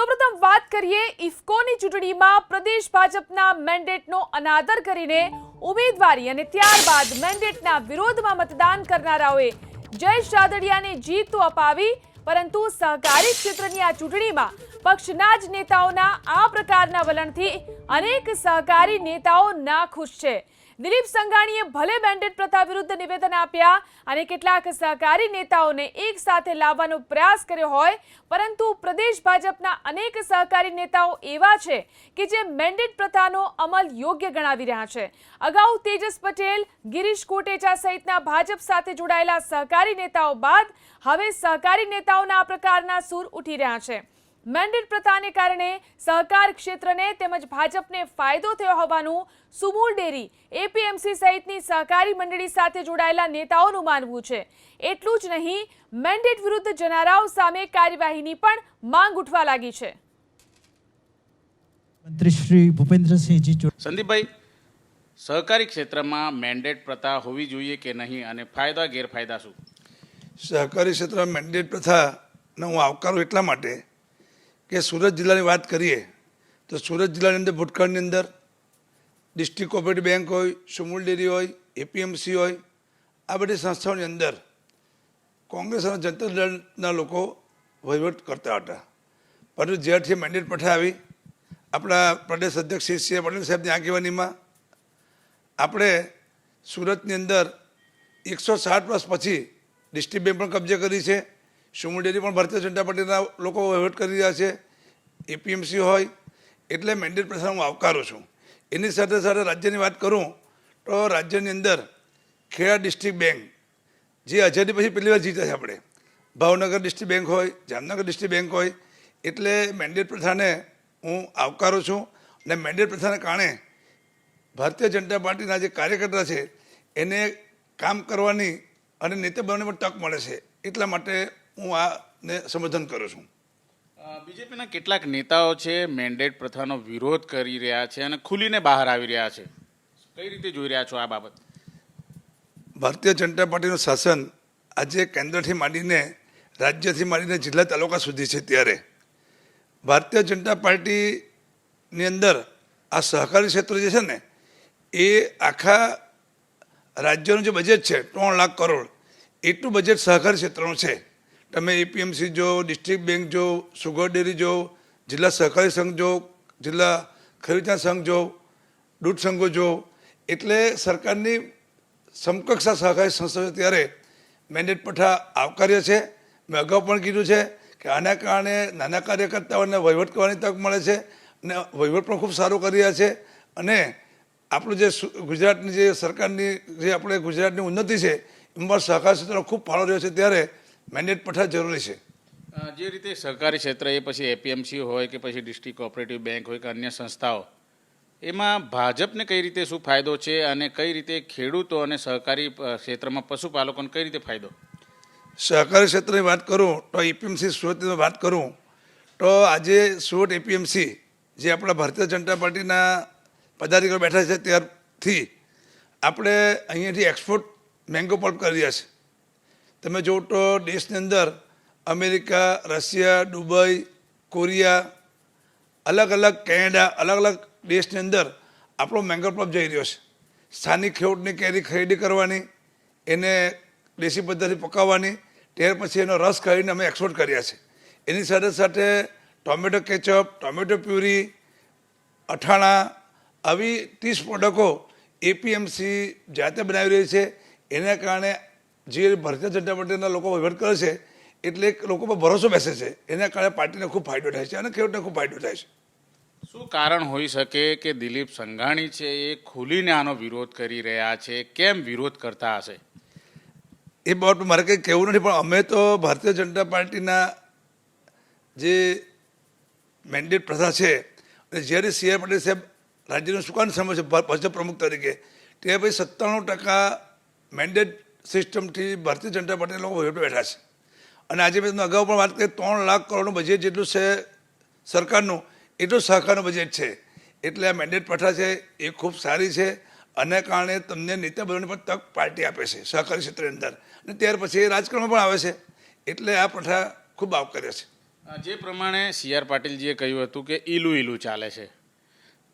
સૌપ્રથમ વાત કરીએ ઇફકોની ચૂંટણીમાં પ્રદેશ ભાજપના મેન્ડેટનો અનાદર કરીને ઉમેદવારી અને ત્યારબાદ મેન્ડેટના વિરોધમાં મતદાન કરનારાઓએ જયેશ રાદડિયાને જીત તો અપાવી, પરંતુ સહકારી ક્ષેત્રની આ ચૂંટણીમાં પક્ષના જ નેતાઓના આ પ્રકારના વલણથી અનેક સહકારી નેતાઓ નાખુશ છે. દિલીપ સંઘાણીએ ભલે બેન્ડેડ પ્રથા વિરુદ્ધ નિવેદન આપ્યા અને કેટલાક સહકારી નેતાઓને એક સાથે લાવવાનો પ્રયાસ કર્યો હોય, પરંતુ પ્રદેશ ભાજપના અનેક સહકારી નેતાઓ એવા છે કે જે મેન્ડેટ પ્રથાનો અમલ યોગ્ય ગણાવી રહ્યા છે. અગાઉ તેજસ પટેલ, ગિરીશ કોટેચા સહિતના ભાજપ સાથે જોડાયેલા સહકારી નેતાઓ બાદ હવે સહકારી નેતાઓના આ પ્રકારના સૂર ઉઠી રહ્યા છે. મેન્ડેટ પ્રથાને કારણે સહકાર ક્ષેત્રને તેમજ ભાજપને ફાયદો થયો હોવાનું સુમૂલ ડેરી એપીએમસી સહિતની સહકારી મંડળી સાથે જોડાયેલા નેતાઓનું માનવું છે. એટલું જ નહીં મેન્ડેટ વિરુદ્ધ જનારાઓ સામે કાર્યવાહીની પણ માંગ ઉઠવા લાગી છે. મંત્રી શ્રી ભૂપેન્દ્રસિંહજી સંદીપભાઈ સહકારી ક્ષેત્રમાં મેન્ડેટ પ્રથા હોવી જોઈએ કે નહીં અને ફાયદા ગેરફાયદા શું? સહકારી ક્ષેત્રમાં મેન્ડેટ પ્રથાને હું આવકારું એટલા માટે કે સુરત જિલ્લાની વાત કરીએ, તો સુરત જિલ્લાની અંદર ભૂતકાળની અંદર ડિસ્ટ્રિક્ટ કોઓપરેટિવ બેંક હોય, સુમૂલ ડેરી હોય, એપીએમસી હોય, આ બધી સંસ્થાઓની અંદર કોંગ્રેસ અને જનતા દળના લોકો વહીવટ કરતા હતા. પરંતુ જ્યારથી મેન્ડેટ આવી, આપણા પ્રદેશ અધ્યક્ષ શ્રી સી. પટેલ સાહેબની આગેવાનીમાં આપણે સુરતની અંદર એકસો સાઠ વર્ષ પછી ડિસ્ટ્રિક્ટ બેંક પણ કબજે કરી છે. ડેરી પણ ભારતીય જનતા પાર્ટીના લોકો વહીવટ કરી રહ્યા છે? એપીએમસી હોય, એટલે મેન્ડેટ પ્રથા હું આવકારું છું. એની સાથે સાથે રાજ્યની વાત કરું, તો રાજ્યની અંદર ખેડા ડિસ્ટ્રિક્ટ બેંક જે આઝાદી પછી પહેલી વાર જીત્યા છે આપણે. ભાવનગર ડિસ્ટ્રિક્ટ બેંક હોય, જામનગર ડિસ્ટ્રિક્ટ બેંક હોય, એટલે મેન્ડેટ પ્રથાને હું આવકારું છું. અને મેન્ડેટ પ્રથાને કારણે ભારતીય જનતા પાર્ટીના જે કાર્યકર્તા છે, એને કામ કરવાની અને નેતા બનવાની પણ તક મળે છે. એટલા માટે હું આને સમર્થન કરું છું. બીજેપીના કેટલાક નેતાઓ છે મેન્ડેટ પ્રથાનો વિરોધ કરી રહ્યા છે અને ખુલીને બહાર આવી રહ્યા છે. કઈ રીતે જોઈ રહ્યા છો આ બાબત? ભારતીય જનતા પાર્ટીનું શાસન આજે કેન્દ્રથી માંડીને રાજ્યથી માંડીને જિલ્લા તાલુકા સુધી છે ત્યારે. ભારતીય જનતા પાર્ટીની અંદર આ સહકારી ક્ષેત્ર જે છે ને એ આખા રાજ્યનું જે બજેટ છે ત્રણ લાખ કરોડ એટલું બજેટ સહકારી ક્ષેત્રનું છે. તમે એપીએમસી જો ડિસ્ટ્રિક્ટ બેંક જો સુગર ડેરી જો, જિલ્લા સહકારી સંઘ જો, જિલ્લા ખરીદા સંઘ જો, દૂધ સંઘો જો, એટલે સરકારની સમકક્ષ સહકારી સંસ્થાઓ છે ત્યારે મેન્ડેટ પઠા આવકાર્ય છે. મેં અગાઉ પણ કીધું છે કે આના કારણે નાના કાર્યકર્તાઓને વહીવટ કરવાની તક મળે છે અને વહીવટ પણ ખૂબ સારું કરી રહ્યા છે. અને આપણું જે ગુજરાતની જે સરકારની જે આપણે ગુજરાતની ઉન્નતિ છે, એમાં સહકાર ક્ષેત્રનો ખૂબ ફાળો રહ્યો છે. ત્યારે મેન્ડેટ પઠા જરૂરી છે. જે રીતે સહકારી ક્ષેત્ર એ પછી એપીએમસી હોય કે પછી ડિસ્ટ્રિક્ટ કોઓપરેટિવ બેંક હોય કે અન્ય સંસ્થાઓ એમાં ભાજપને કઈ રીતે શું ફાયદો છે અને કઈ રીતે ખેડૂતો અને સહકારી ક્ષેત્રમાં પશુપાલકોને કઈ રીતે ફાયદો? સહકારી ક્ષેત્રની વાત કરું તો એપીએમસી સુરતની વાત કરું તો આજે સુરત એપીએમસી જે આપણા ભારતીય જનતા પાર્ટીના પદાધિકારીઓ બેઠા છે ત્યારથી આપણે અહીંયાથી એક્સપોર્ટ મેંગો પલ્પ કરી રહ્યા છે. તમે જુઓ તો દેશની અંદર અમેરિકા, રશિયા, દુબઈ, કોરિયા, અલગ અલગ કેનેડા, અલગ અલગ દેશની અંદર આપણો મેંગો પ્રોપ જઈ રહ્યો છે. સ્થાનિક ખેડૂતની કેરી ખરીદી કરવાની, એને દેશી પદ્ધતિ પકાવવાની, ત્યાર પછી એનો રસ કરીને અમે એક્સપોર્ટ કર્યા છે. એની સાથે સાથે ટોમેટો કેચઅપ, ટોમેટો પ્યુરી અઠાણા આવી ત્રીસ પ્રોડક્ટો એપીએમસી જાતે બનાવી રહી છે. એના કારણે જે ભારતીય જનતા પાર્ટીના લોકો વહીવટ કરે છે એટલે લોકોમાં લોકો પર ભરોસો બેસે છે. એના કારણે પાર્ટીને ખૂબ ફાયદો થાય છે અને ખેડૂતને ખૂબ ફાયદો થાય છે. શું કારણ હોઈ શકે કે દિલીપ સંઘાણી છે એ ખુલીને આનો વિરોધ કરી રહ્યા છે? કેમ વિરોધ કરતા હશે? એ બાબત મારે કંઈ કહેવું નથી પણ અમે તો ભારતીય જનતા પાર્ટીના જે મેન્ડેટ પ્રથા છે અને જ્યારે સી આર પટેલ સાહેબ રાજ્યનું સુકાન સમય છે ભાજપ પ્રમુખ તરીકે તે પછી સત્તાણું ટકા મેન્ડેટ સિસ્ટમથી ભારતીય જનતા પાર્ટીના લોકો વહીવટ બેઠા છે. અને આજે મેં તમને અગાઉ પણ વાત કરી, ત્રણ લાખ કરોડનું બજેટ જેટલું છે સરકારનું, એટલું સહકારનું બજેટ છે. એટલે આ મેન્ડેટ પ્રથા છે, એ ખૂબ સારી છે. અને કારણે તમને નેતા બનવાની પણ તક પાર્ટી આપે છે, સહકારી ક્ષેત્રની અંદર. અને ત્યાર પછી એ રાજકારણમાં પણ આવે છે. એટલે આ પ્રથા ખૂબ આવકાર્ય છે. જે પ્રમાણે સી આર પાટીલજીએ કહ્યું હતું કે ઈલું ઈલું ચાલે છે.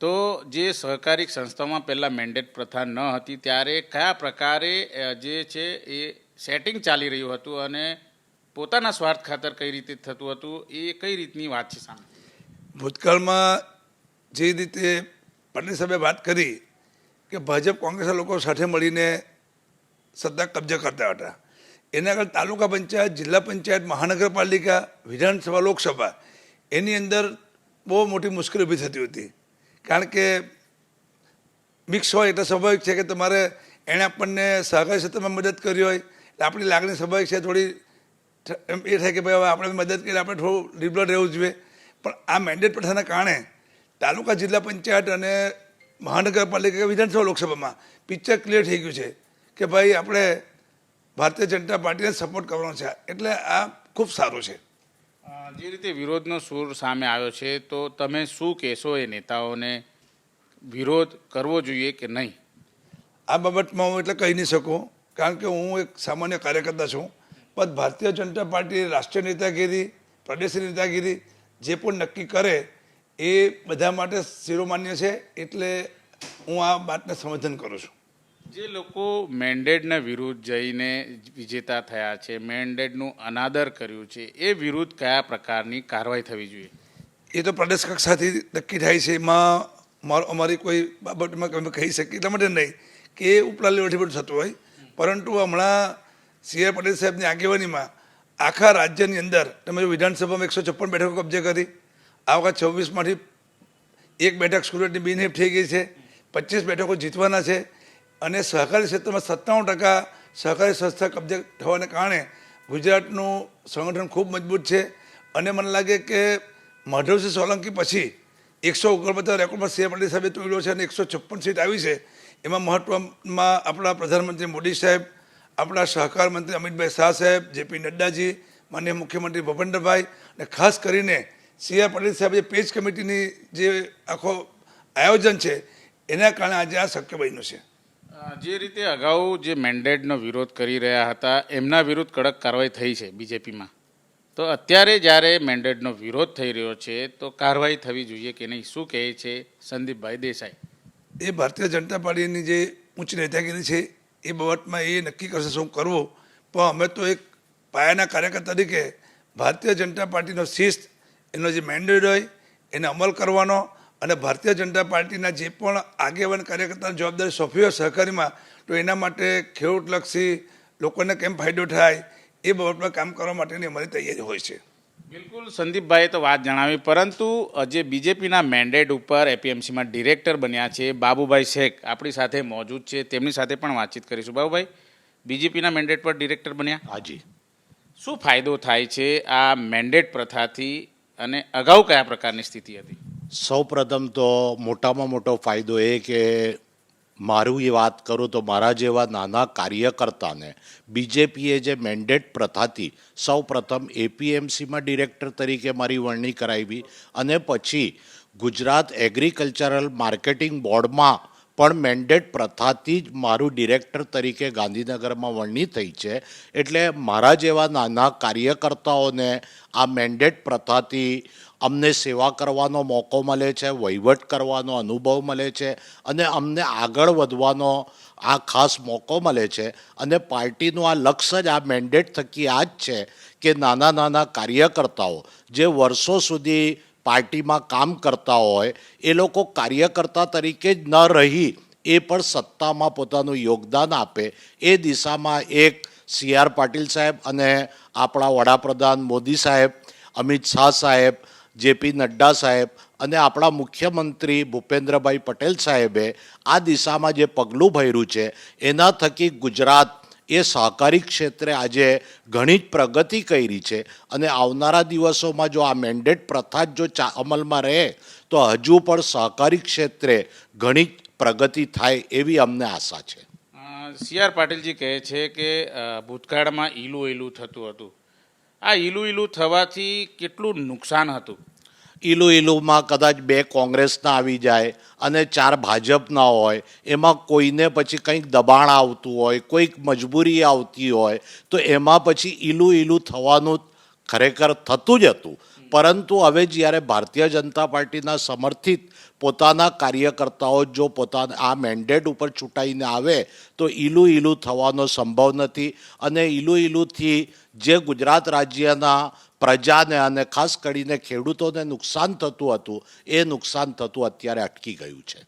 તો જે સહકારી સંસ્થામાં પહેલાં મેન્ડેટ પ્રથા ન હતી, ત્યારે કયા પ્રકારે જે છે એ સેટિંગ ચાલી રહ્યું હતું અને પોતાના સ્વાર્થ ખાતર કઈ રીતે થતું હતું, એ કઈ રીતની વાત છે સામે? ભૂતકાળમાં જે રીતે પાટીલ સાહેબે વાત કરી કે ભાજપ કોંગ્રેસના લોકો સાથે મળીને સત્તા કબજે કરતા હતા. એના આગળ તાલુકા પંચાયત, જિલ્લા પંચાયત, મહાનગરપાલિકા, વિધાનસભા, લોકસભા, એની અંદર બહુ મોટી મુશ્કેલી ઊભી થતી હતી. કારણ કે મિક્સ હોય એટલે સ્વાભાવિક છે કે તમારે એણે આપણને સહકારી ક્ષેત્રમાં મદદ કરી હોય, એટલે આપણી લાગણી સ્વાભાવિક છે, થોડી એમ એ થાય કે ભાઈ હવે આપણે મદદ કરી આપણે થોડું લિબરલ રહેવું જોઈએ. પણ આ મેન્ડેટ પ્રથાના કારણે તાલુકા જિલ્લા પંચાયત અને મહાનગરપાલિકા વિધાનસભા લોકસભામાં પિક્ચર ક્લિયર થઈ ગયું છે કે ભાઈ આપણે ભારતીય જનતા પાર્ટીને સપોર્ટ કરવાનો છે. એટલે આ ખૂબ સારું છે. જે રીતે વિરોધનો સૂર સામે આવ્યો છે, તો તમે શું કહેશો એ નેતાઓને? વિરોધ કરવો જોઈએ કે નહીં? આ બાબતમાં હું એટલે કહી નહીં શકું, કારણ કે હું એક સામાન્ય કાર્યકર્તા છું. પણ ભારતીય જનતા પાર્ટી રાષ્ટ્રીય નેતાગીરી, પ્રદેશ નેતાગીરી જે પણ નક્કી કરે, એ બધા માટે શિરોમાન્ય છે, એટલે હું આ વાતને સમર્થન કરું છું. જે લોકો મેન્ડેટના વિરુદ્ધ જઈને વિજેતા થયા છે, મેન્ડેટનું અનાદર કર્યું છે, એ વિરુદ્ધ કયા પ્રકારની કાર્યવાહી થવી જોઈએ? એ તો પ્રદેશ કક્ષાથી નક્કી થાય છે, એમાં મારો, અમારી કોઈ બાબતમાં અમે કહી શકીએ, એટલા માટે નહીં કે એ ઉપલા લેવલથી બધું થતું હોય. પરંતુ હમણાં સી પટેલ સાહેબની આગેવાનીમાં આખા રાજ્યની અંદર, તમે વિધાનસભામાં એકસો છપ્પન બેઠકો કબજે કરી, આ વખત છવ્વીસમાંથી એક બેઠક સુરતની બિનહેફ થઈ ગઈ છે, પચીસ બેઠકો જીતવાના છે અને સહકારી ક્ષેત્રમાં સત્તાણું ટકા સહકારી સંસ્થા કબજે થવાને કારણે ગુજરાતનું સંગઠન ખૂબ મજબૂત છે. અને મને લાગે કે માધવસિંહ સોલંકી પછી એકસો ઓગણપચાસ રેકોર્ડમાં સી પટેલ સાહેબે તોડ્યો છે અને એકસો છપ્પન સીટ આવી છે. એમાં મહત્ત્વમાં આપણા પ્રધાનમંત્રી મોદી સાહેબ, આપણા સહકાર મંત્રી અમિતભાઈ શાહ સાહેબ, જેપી નડ્ડાજી માનનીય મુખ્યમંત્રી ભૂપેન્દ્રભાઈ અને ખાસ કરીને સી આર પટેલ સાહેબ જે પેજ કમિટીની જે આખો આયોજન છે, એના કારણે આજે આ શક્ય બન્યું છે. જે રીતે અગાઉ જે મેન્ડેટનો વિરોધ કરી રહ્યા હતા, એમના વિરુદ્ધ કડક કાર્યવાહી થઈ છે બીજેપીમાં. તો અત્યારે જ્યારે મેન્ડેટનો વિરોધ થઈ રહ્યો છે, તો કાર્યવાહી થવી જોઈએ કે નહીં? શું કહે છે સંદીપભાઈ દેસાઈ? એ ભારતીય જનતા પાર્ટીની જે ઉચ્ચ નેતાગીરી છે, એ બાબતમાં એ નક્કી કરશે શું કરવું. પણ અમે તો એક પાયાના કાર્યકર તરીકે ભારતીય જનતા પાર્ટીનો શિસ્ત, એનો જે મેન્ડેટ હોય, એને અમલ કરવાનો અને ભારતીય જનતા પાર્ટીના જે પણ આગેવાન કાર્યકર્તાની જવાબદારી સોંપ્યો હોય સહકારીમાં તો એના માટે ખેડૂતલક્ષી લોકોને કેમ ફાયદો થાય એ બાબતમાં કામ કરવા માટેની અમારી તૈયારી હોય છે. બિલકુલ સંદીપભાઈએ તો વાત જણાવી પરંતુ જે બીજેપીના મેન્ડેટ ઉપર એપીએમસીમાં ડિરેક્ટર બન્યા છે બાબુભાઈ શેખ આપણી સાથે મોજૂદ છે તેમની સાથે પણ વાતચીત કરીશું. બાબુભાઈ બીજેપીના મેન્ડેટ પર ડિરેક્ટર બન્યા? હાજી શું ફાયદો થાય છે આ મેન્ડેટ પ્રથાથી અને અગાઉ કયા પ્રકારની સ્થિતિ હતી? સૌ પ્રથમ તો મોટામાં મોટો ફાયદો એ કે મારું એ વાત કરું તો મારા જેવા નાના કાર્યકર્તાને બીજેપીએ જે મેન્ડેટ પ્રથાથી સૌ પ્રથમ એપીએમસીમાં ડિરેક્ટર તરીકે મારી વરણી કરાવી અને પછી ગુજરાત એગ્રીકલ્ચરલ માર્કેટિંગ બોર્ડમાં પણ મેન્ડેટ પ્રથાથી જ મારું ડિરેક્ટર તરીકે ગાંધીનગરમાં વરણી થઈ છે. એટલે મારા જેવા નાના કાર્યકર્તાઓને આ મેન્ડેટ પ્રથાથી અમને સેવા કરવાનો મોકો મળે છે, વહીવટ કરવાનો અનુભવ મળે છે અને અમને આગળ વધવાનો આ ખાસ મોકો મળે છે. અને પાર્ટીનું આ લક્ષ્ય જ આ મેન્ડેટ થકી આ જ છે કે નાના નાના કાર્યકર્તાઓ જે વર્ષો સુધી પાર્ટીમાં કામ કરતા હોય, એ લોકો કાર્યકર્તા તરીકે જ ન રહી, એ પણ સત્તામાં પોતાનું યોગદાન આપે. એ દિશામાં એક સી આર પાટીલ સાહેબ અને આપણા વડાપ્રધાન મોદી સાહેબ, અમિત શાહ સાહેબ જેપી નડ્ડા સાહેબ અને આપણા મુખ્યમંત્રી ભૂપેન્દ્રભાઈ પટેલ સાહેબે આ દિશામાં જે પગલું ભર્યું છે, એના થકી ગુજરાત એ સહકારી ક્ષેત્રે આજે ઘણી જ પ્રગતિ કરી છે. અને આવનારા દિવસોમાં જો આ મેન્ડેટ પ્રથા જ જો અમલમાં રહે, તો હજુ પણ સહકારી ક્ષેત્રે ઘણી જ પ્રગતિ થાય એવી અમને આશા છે. સી આર પાટીલજી કહે છે કે ભૂતકાળમાં ઈલું ઈલું થતું હતું. આ ઈલું ઈલું થવાથી કેટલું નુકસાન હતું? ઈલું ઈલુમાં કદાચ બે કોંગ્રેસના આવી જાય અને ચાર ભાજપના હોય, એમાં કોઈને પછી કંઈક દબાણ આવતું હોય, કોઈક મજબૂરી આવતી હોય, તો એમાં પછી ઈલું ઈલું થવાનું ખરેખર થતું જ હતું. પરંતુ હવે જ્યારે ભારતીય જનતા પાર્ટીના સમર્થિત પોતાના કાર્યકર્તાઓ જો પોતાના આ મેન્ડેટ ઉપર ચૂંટાઈને આવે, તો ઈલું ઈલું થવાનો સંભવ નથી. અને ઈલું ઈલુંથી જે ગુજરાત રાજ્યના પ્રજાને અને ખાસ કરીને ખેડૂતોને નુકસાન થતું હતું, એ નુકસાન થતું અત્યારે અટકી ગયું છે.